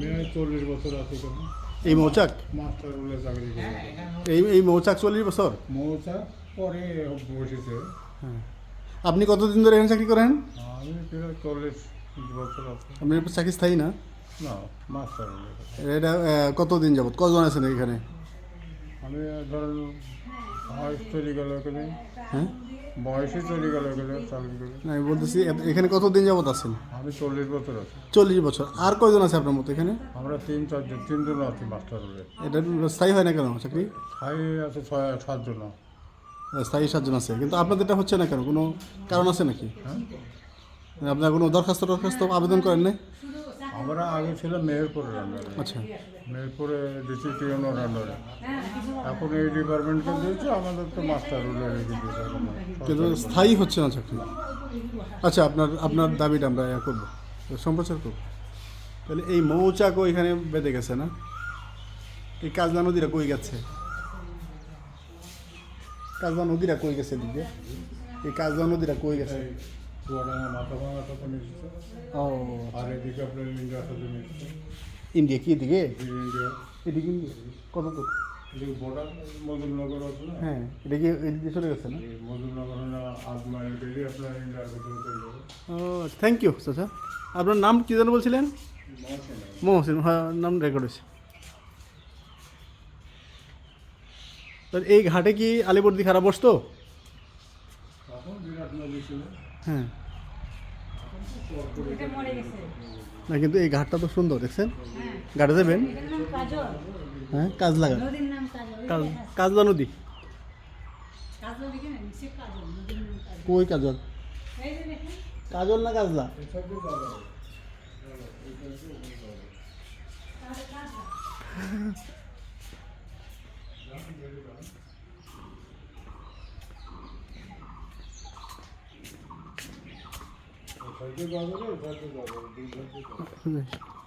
আমি চল্লিশ বছর আছি কেন? এই মৌচাক? মাস্টার রুলে চাকরি করি। এই এই মৌচাক চল্লিশ বছর? মৌচা পরে বসেছে। হ্যাঁ। আপনি কতদিন ধরে এখানে চাকরি করেন? আমি প্রায় চল্লিশ বছর আছি। আপনি চাকরি স্থায়ী না? না মাস্টার এটা কতদিন যাবত কজন আছেন এখানে? আমি ধরেন বয়স চলে গেল এখানে। হ্যাঁ? বয়সে চলে গেল না, আমি বলতেছি এ- এখানে কতদিন যাবত আছেন? আমি চল্লিশ বছর আছি। চল্লিশ বছর। আর কয়জন আছে আপনার মতো এখানে? আমরা তিন চারজন তিনজন আছি মাস্টার এটা স্থায়ী হয় না কেন চাকরি? ছাই আছে ছয় সাতজন। স্থায়ী সাতজন আছে। কিন্তু আপনাদেরটা হচ্ছে না কেন? কোনো কারণ আছে নাকি? হ্যাঁ? আপনার কোনো দরখাস্ত দরখাস্ত আবেদন করেন নাই? আমরা আগে ছিলাম মেহেরপুরের আন্ডারে আচ্ছা। মেহেরপুরে ডিসিটি ওনার আন্ডারে এখন এই ডিপার্টমেন্টকে দিয়েছে আমাদের তো মাস্টার রুলে রেখে দিয়েছে কিন্তু স্থায়ী হচ্ছে না চাকরি? আচ্ছা আপনার আপনার দাবিটা আমরা ইয়া করব সম্প্রচার করব। তাহলে এই মৌচাকও এখানে বেঁধে গেছে না? এই কাজলা নদীরা কই গেছে? কাজলা নদীরা কই গেছে দিকে এই কাজলা নদীরা কই গেছে? চুয়াডাঙ্গা মাথা ভাঙা তখন এসেছে? ও আর এদিকে আপনার ইন্ডিয়া সাথে এসেছে ইন্ডিয়া কি দিকে ইন্ডিয়া। এদিকে কত দূর? এদিকে বর্ডার মজুমনগর আছে না? হ্যাঁ এটা কি এদিকে চলে গেছে না? না আট মাইল গেলে আপনার ইন্ডিয়ার ভিতরে চলে যাবে। ও থ্যাংক ইউ চাচা। আপনার নাম কী যেন বলছিলেন? মহসিন। হ্যাঁ নাম রেকর্ড হয়েছে। তো এই ঘাটে কি আলিবর্দি খারাপ বসতো? হ্যাঁ। না কিন্তু এই ঘাটটা তো সুন্দর দেখছেন? ঘাটে যাবেন? হ্যাঁ নদীর নাম কাজল কাজ কাজলা নদী। কই কাজল? কাজল না কাজলা। 嗯。